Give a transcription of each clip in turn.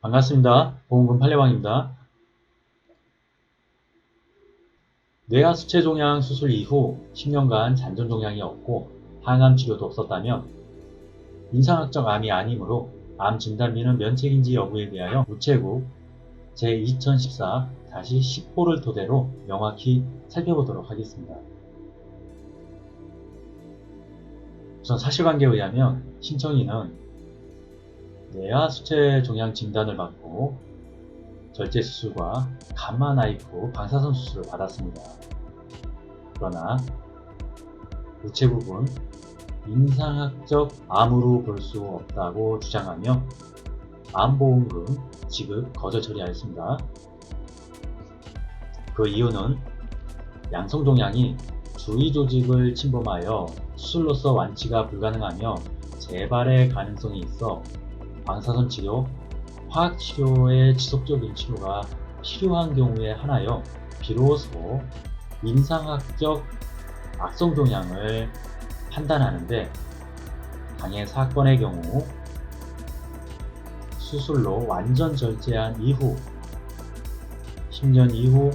반갑습니다. 보험금 팔례방입니다. 뇌하 수체 종양 수술 이후 10년간 잔존 종양이 없고 항암 치료도 없었다면 임상학적 암이 아니므로 암 진단비는 면책인지 여부에 대하여 우체국 제2014-10호를 토대로 명확히 살펴보도록 하겠습니다. 우선 사실관계에 의하면 신청인은 뇌하 수체 종양 진단을 받고 절제 수술과 감마 나이프 방사선 수술을 받았습니다. 그러나 우체국은 임상학적 암으로 볼 수 없다고 주장하며 암보험금 지급 거절 처리하였습니다. 그 이유는 양성 종양이 주위 조직을 침범하여 수술로서 완치가 불가능하며 재발의 가능성이 있어 방사선 치료, 화학 치료의 지속적인 치료가 필요한 경우에 한하여 비로소 임상학적 악성 종양을 판단하는데 당해 사건의 경우 수술로 완전 절제한 이후 10년 이후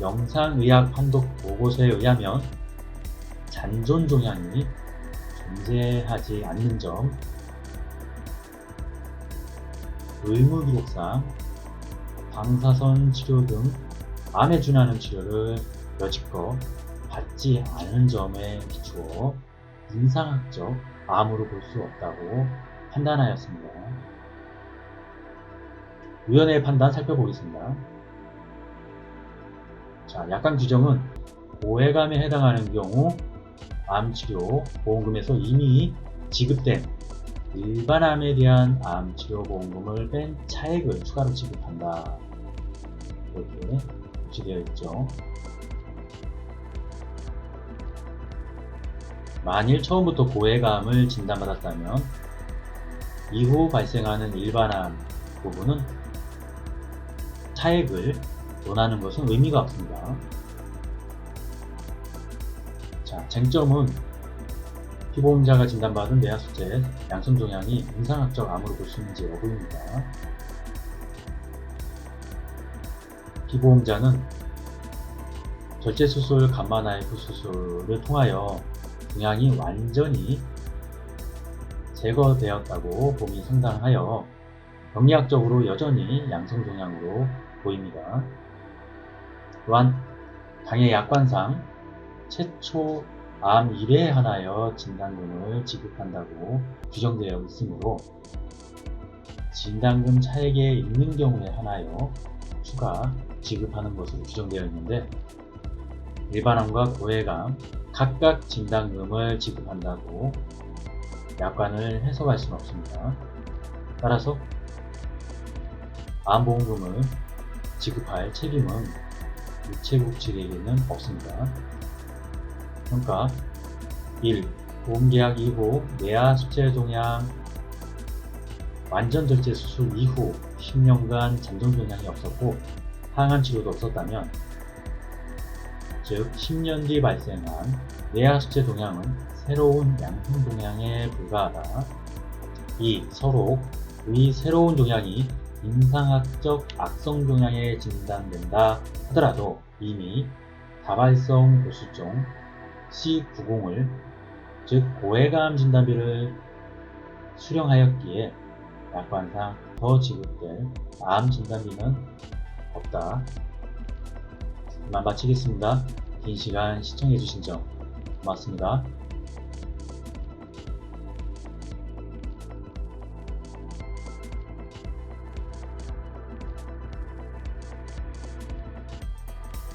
영상의학 판독 보고서에 의하면 잔존 종양이 존재하지 않는 점 의무기록상 방사선 치료 등 암에 준하는 치료를 여지껏 받지 않은 점에 비추어 임상학적 암으로 볼 수 없다고 판단하였습니다. 위원회의 판단 살펴보겠습니다. 자, 약관 규정은 고해감에 해당하는 경우 암치료 보험금에서 이미 지급된 일반암에 대한 암 치료 보험금을 뺀 차액을 추가로 지급한다. 이렇게 표시되어 있죠. 만일 처음부터 고해감을 진단받았다면 이후 발생하는 일반암 부분은 차액을 논하는 것은 의미가 없습니다. 자, 쟁점은 피보험자가 진단받은 뇌하수체 양성 종양이 임상학적 암으로 볼 수 있는지 여부입니다. 피보험자는 절제수술, 감마나이프 수술을 통하여 종양이 완전히 제거되었다고 봄이 상당하여 병리학적으로 여전히 양성 종양으로 보입니다. 또한 당해 약관상 최초 암 1회 하나여 진단금을 지급한다고 규정되어 있으므로 진단금 차액에 있는 경우에 하나여 추가 지급하는 것으로 규정되어 있는데 일반암과 고해감 각각 진단금을 지급한다고 약관을 해석할 수는 없습니다. 따라서 암보험금을 지급할 책임은 우체국 측에게는 없습니다. 평가 1. 보험계약 이후 내하 수체 종양 완전 절제 수술 이후 10년간 잔존 종양이 없었고 항암 치료도 없었다면 즉 10년 뒤 발생한 내하 수체 종양은 새로운 양성 종양에 불과하다. 2. 서로 이 새로운 종양이 임상학적 악성 종양에 진단된다 하더라도 이미 다발성 고수종 C90을 즉 고해감 진단비를 수령하였기에 약관상 더 지급될 암 진단비는 없다. 이만 마치겠습니다. 긴 시간 시청해주신 점 고맙습니다.